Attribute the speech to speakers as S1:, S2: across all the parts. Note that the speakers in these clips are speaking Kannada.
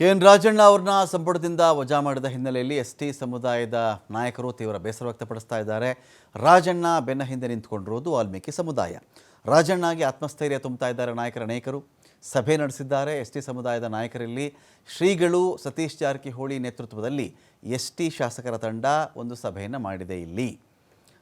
S1: ಕೆ ಎನ್ ರಾಜಣ್ಣ ಅವ್ರನ್ನ ಸಂಪುಟದಿಂದ ವಜಾ ಮಾಡಿದ ಹಿನ್ನೆಲೆಯಲ್ಲಿ ಎಸ್ ಟಿ ಸಮುದಾಯದ ನಾಯಕರು ತೀವ್ರ ಬೇಸರ ವ್ಯಕ್ತಪಡಿಸ್ತಾ ಇದ್ದಾರೆ. ರಾಜಣ್ಣ ಬೆನ್ನ ಹಿಂದೆ ನಿಂತ್ಕೊಂಡಿರುವುದು ವಾಲ್ಮೀಕಿ ಸಮುದಾಯ. ರಾಜಣ್ಣಗೆ ಆತ್ಮಸ್ಥೈರ್ಯ ತುಂಬುತ್ತಾ ಇದ್ದಾರೆ ನಾಯಕರ ಅನೇಕರು. ಸಭೆ ನಡೆಸಿದ್ದಾರೆ ಎಸ್ ಟಿ ಸಮುದಾಯದ ನಾಯಕರಲ್ಲಿ ಶ್ರೀಗಳು ಸತೀಶ್ ಜಾರಕಿಹೊಳಿ ನೇತೃತ್ವದಲ್ಲಿ ಎಸ್ ಟಿ ಶಾಸಕರ ತಂಡ ಒಂದು ಸಭೆಯನ್ನು ಮಾಡಿದೆ ಇಲ್ಲಿ.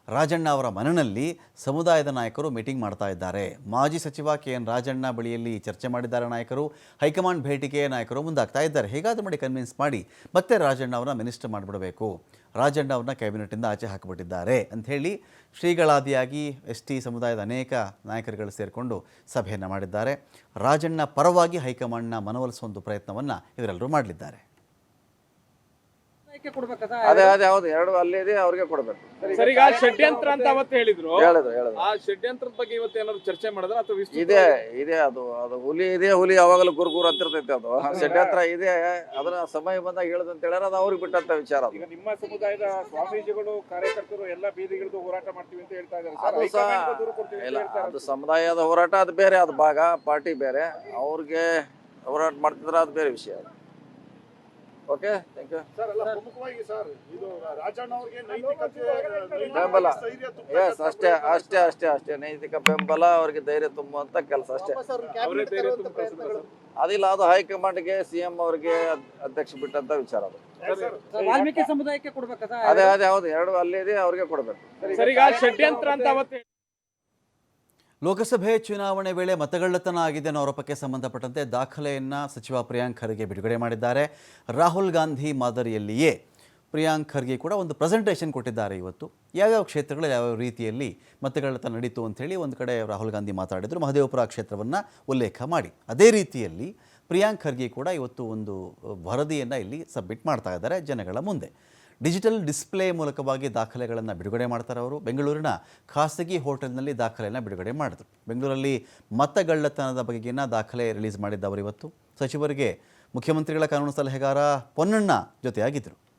S1: ರಾಜಣ್ಣ ಅವರ ಮನನಲ್ಲಿ ಸಮುದಾಯದ ನಾಯಕರು ಮೀಟಿಂಗ್ ಮಾಡ್ತಾ ಇದ್ದಾರೆ. ಮಾಜಿ ಸಚಿವ ಕೆ ಎನ್ ರಾಜಣ್ಣ ಬಳಿಯಲ್ಲಿ ಚರ್ಚೆ ಮಾಡಿದ್ದಾರೆ ನಾಯಕರು. ಹೈಕಮಾಂಡ್ ಭೇಟಿಗೆ ನಾಯಕರು ಮುಂದಾಗ್ತಾ ಇದ್ದಾರೆ. ಹೇಗಾದರೂ ಮಾಡಿ ಕನ್ವಿನ್ಸ್ ಮಾಡಿ ಮತ್ತೆ ರಾಜಣ್ಣ ಅವರನ್ನ ಮಿನಿಸ್ಟರ್ ಮಾಡಿಬಿಡಬೇಕು. ರಾಜಣ್ಣ ಅವ್ರನ್ನ ಕ್ಯಾಬಿನೆಟಿಂದ ಆಚೆ ಹಾಕಿಬಿಟ್ಟಿದ್ದಾರೆ ಅಂಥೇಳಿ ಶ್ರೀಗಳಾದಿಯಾಗಿ ಎಸ್ ಟಿ ಸಮುದಾಯದ ಅನೇಕ ನಾಯಕರುಗಳು ಸೇರಿಕೊಂಡು ಸಭೆಯನ್ನು ಮಾಡಿದ್ದಾರೆ. ರಾಜಣ್ಣ ಪರವಾಗಿ ಹೈಕಮಾಂಡ್ನ ಮನವೊಲಿಸುವ ಪ್ರಯತ್ನವನ್ನು ಇವರೆಲ್ಲರೂ ಮಾಡಲಿದ್ದಾರೆ.
S2: ಅದೇ ಅದೇ ಹೌದು. ಎರಡು ಅಲ್ಲಿ ಇದೆ ಅವ್ರಿಗೆ ಕೊಡ್ಬೇಕು.
S3: ಸರ್ ಈಗ ಷಡ್ಯಂತ್ರ ಅಂತ ಅವತ್ತು ಹೇಳಿದ್ರು.
S2: ಹೇಳಿದ್ರು ಹೇಳಿದ್ರು.
S3: ಆ ಷಡ್ಯಂತ್ರದ ಬಗ್ಗೆ ಇವತ್ತು ಏನಾದ್ರು ಚರ್ಚೆ ಮಾಡಿದ್ರೆ ಅಥವಾ
S2: ಇದೆ ಇದೆ ಅದು ಅದು ಹುಲಿ ಇದೆ ಹುಲಿ ಯಾವಾಗಲೂ ಗುರು ಗುರು ಅಂತಿರ್ತೈತೆ ಅದು. ಷಡ್ಯಂತ್ರ ಇದೆ ಅದನ್ನ ಸಮಯ ಬಂದಾಗ ಹೇಳುದು ಅಂತ ಹೇಳ್ಯಾರ ಅದು ಅವ್ರಿಗೆ ಬಿಟ್ಟಂತ ವಿಚಾರ ಅದು.
S4: ಈಗ ನಿಮ್ಮ ಸಮುದಾಯದ ಸ್ವಾಮೀಜಿಗಳು ಕಾರ್ಯಕರ್ತರು ಎಲ್ಲ ಬೀದಿಗಿಳಿದು ಹೋರಾಟ ಮಾಡ್ತೀವಿ ಅಂತ ಹೇಳ್ತಾ ಇದ್ದಾರೆ. ಸರ್.
S2: ಅದು ಸಹ
S4: ಹೈಕಮಾಂಡ್ಗೂ ದೂರು ಕೊಡ್ತೀವಿ ಅಂತ
S2: ಇಲ್ಲ
S4: ಹೇಳ್ತಾರೆ.
S2: ಅದು ಸಮುದಾಯದ ಹೋರಾಟ ಅದು ಬೇರೆ ಅದು ಭಾಗ ಪಾರ್ಟಿ ಬೇರೆ. ಅವ್ರಿಗೆ ಹೋರಾಟ ಮಾಡ್ತಿದ್ರೆ ಅದು ಬೇರೆ ವಿಷಯ ಓಕೆ ಥ್ಯಾಂಕ್ ಯು
S4: ಪ್ರಮುಖವಾಗಿ ಸರ್ ಇದು ರಾಜಣ್ಣ ಅವ್ರಿಗೆ ನೈತಿಕತೆ ನೈತಿಕ
S2: ಬೆಂಬಲ. ಎಸ್ ಅಷ್ಟೇ ಅಷ್ಟೇ ಅಷ್ಟೇ ಅಷ್ಟೇ. ನೈತಿಕ ಬೆಂಬಲ ಅವ್ರಿಗೆ ಧೈರ್ಯ ತುಂಬುವಂತ ಕೆಲಸ ಅಷ್ಟೇ. ಅದಿಲ್ಲ ಅದು ಹೈಕಮಾಂಡ್ಗೆ ಸಿ ಎಂ ಅವ್ರಿಗೆ ಅಧ್ಯಕ್ಷ ಬಿಟ್ಟಂತ ವಿಚಾರ ಅದು.
S4: ಸರ್,
S5: ವಾಲ್ಮೀಕಿ ಸಮುದಾಯಕ್ಕೆ ಕೊಡ್ಬೇಕಾ
S2: ಅದೇ ಅದೇ ಹೌದು. ಎರಡು ಅಲ್ಲಿ ಇದೆ ಅವ್ರಿಗೆ ಕೊಡ್ಬೇಕು
S3: ಸರ್ ಈಗ ಷಡ್ಯಂತ್ರ ಅಂತ ಅವತ್ತು
S1: ಲೋಕಸಭೆ ಚುನಾವಣೆ ವೇಳೆ ಮತಗಳ್ಳತನ ಆಗಿದೆ ಅನ್ನೋ ಆರೋಪಕ್ಕೆ ಸಂಬಂಧಪಟ್ಟಂತೆ ದಾಖಲೆಯನ್ನು ಸಚಿವ ಪ್ರಿಯಾಂಕ್ ಖರ್ಗೆ ಬಿಡುಗಡೆ ಮಾಡಿದ್ದಾರೆ. ರಾಹುಲ್ ಗಾಂಧಿ ಮಾದರಿಯಲ್ಲಿಯೇ ಪ್ರಿಯಾಂಕ್ ಖರ್ಗೆ ಕೂಡ ಒಂದು ಪ್ರೆಸೆಂಟೇಷನ್ ಕೊಟ್ಟಿದ್ದಾರೆ ಇವತ್ತು. ಯಾವ್ಯಾವ ಕ್ಷೇತ್ರಗಳಲ್ಲಿ ಯಾವ್ಯಾವ ರೀತಿಯಲ್ಲಿ ಮತಗಳ್ಳತನ ನಡೀತು ಅಂಥೇಳಿ ಒಂದು ಕಡೆ ರಾಹುಲ್ ಗಾಂಧಿ ಮಾತಾಡಿದರು. ಮಹದೇವಪುರ ಕ್ಷೇತ್ರವನ್ನು ಉಲ್ಲೇಖ ಮಾಡಿ. ಅದೇ ರೀತಿಯಲ್ಲಿ ಪ್ರಿಯಾಂಕ್ ಖರ್ಗೆ ಕೂಡ ಇವತ್ತು ಒಂದು ವರದಿಯನ್ನು ಇಲ್ಲಿ ಸಬ್ಮಿಟ್ ಮಾಡ್ತಾ ಇದ್ದಾರೆ ಜನಗಳ ಮುಂದೆ. ಡಿಜಿಟಲ್ ಡಿಸ್ಪ್ಲೇ ಮೂಲಕವಾಗಿ ದಾಖಲೆಗಳನ್ನು ಬಿಡುಗಡೆ ಮಾಡ್ತಾರೆ ಅವರು. ಬೆಂಗಳೂರಿನ ಖಾಸಗಿ ಹೋಟೆಲ್ನಲ್ಲಿ ದಾಖಲೆಯನ್ನು ಬಿಡುಗಡೆ ಮಾಡಿದರು. ಬೆಂಗಳೂರಲ್ಲಿ ಮತಗಳ್ಳತನದ ಬಗೆಗಿನ ದಾಖಲೆ ರಿಲೀಸ್ ಮಾಡಿದ್ದವರು ಇವತ್ತು. ಸಚಿವರಿಗೆ ಮುಖ್ಯಮಂತ್ರಿಗಳ ಕಾನೂನು ಸಲಹೆಗಾರ ಪೊನ್ನಣ್ಣ ಜೊತೆಯಾಗಿದ್ದರು.